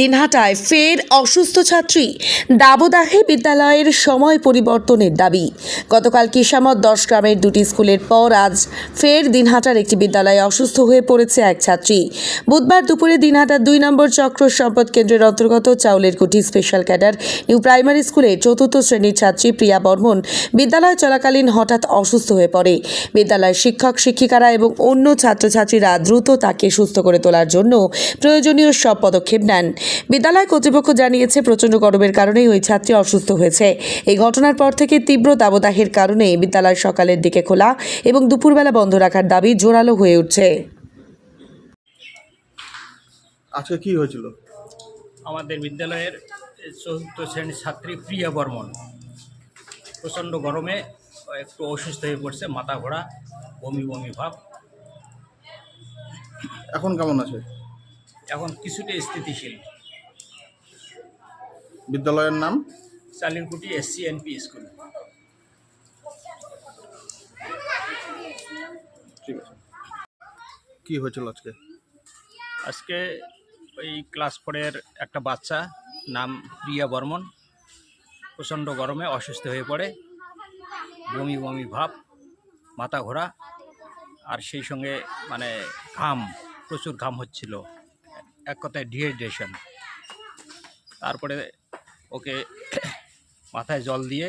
দিনহাটায় ফের অসুস্থ ছাত্রী দাবদাহে বিদ্যালয়ের সময় পরিবর্তনের দাবি। গতকাল কিসামত দশ গ্রামের দুটি স্কুলের পর আজ ফের দিনহাটার একটি বিদ্যালয়ে অসুস্থ হয়ে পড়েছে এক ছাত্রী। বুধবার দুপুরে দিনহাটার দুই নম্বর চক্র সম্পদ কেন্দ্রের অন্তর্গত চাউলের কুটি স্পেশাল ক্যাডার নিউ প্রাইমারি স্কুলের চতুর্থ শ্রেণির ছাত্রী প্রিয়া বর্মন বিদ্যালয় চলাকালীন হঠাৎ অসুস্থ হয়ে পড়ে। বিদ্যালয়ের শিক্ষক, শিক্ষিকারা এবং অন্য ছাত্রছাত্রীরা দ্রুত তাকে সুস্থ করে তোলার জন্য প্রয়োজনীয় সব পদক্ষেপ নেন। বিদ্যালয় কর্তৃপক্ষ জানিয়েছে প্রচণ্ড গরমের কারণেই ওই ছাত্রী অসুস্থ হয়েছে। এই ঘটনার পর থেকে তীব্র দাবদাহের কারণে বিদ্যালয় সকালের দিকে খোলা এবং দুপুরবেলা বন্ধ রাখার দাবি জোরালো হয়ে উঠছে। আজকে কি হয়েছিল? আমাদের বিদ্যালয়ের চতুর্থ শ্রেণির ছাত্রী প্রিয়া বর্মন। প্রচণ্ড গরমে একটু অসুস্থ হয়ে পড়ছে মাথা ঘোরা বমি বমি ভাব। এখন কেমন আছে? এখন কিছুটা স্থিতিশীল। বিদ্যালয়ের নাম? Chalirkuti SC NP school. ঠিক আছে। কি হয়েছিল আজকে? আজকে ওই ক্লাস ফোরের একটা বাচ্চা নাম প্রিয়া বর্মন প্রচণ্ড গরমে অসুস্থ হয়ে পড়ে। বমি বমি ভাব মাথা ঘোরা আর সেই সঙ্গে মানে ঘাম প্রচুর ঘাম হচ্ছিল। এক কথায় ডিহাইড্রেশন তারপরে ওকে মাথায় জল দিয়ে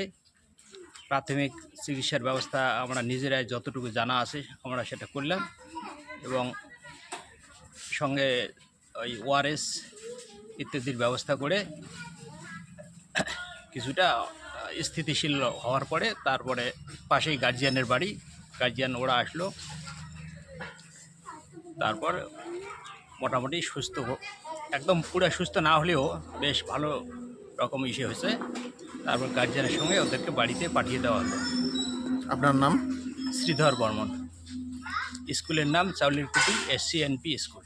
প্রাথমিক চিকিৎসার ব্যবস্থা আমরা নিজেরাই যতটুকু জানা আছে আমরা সেটা করলাম এবং সঙ্গে ওই ওআরএস ইত্যাদির ব্যবস্থা করে কিছুটা স্থিতিশীল হওয়ার পরে তারপরে পাশেই গার্জিয়ানের বাড়ি, গার্জিয়ান ওরা আসলো। তারপর মোটামুটি সুস্থ একদম পুরো সুস্থ না হলেও বেশ ভালো রকম ইসে হয়েছে। তারপর গার্জেনের সঙ্গে ওদেরকে বাড়িতে পাঠিয়ে দেওয়া হলো। আপনার নাম? শ্রীধর বর্মন। স্কুলের নাম চাউলির কুটি এসসিএনপি স্কুল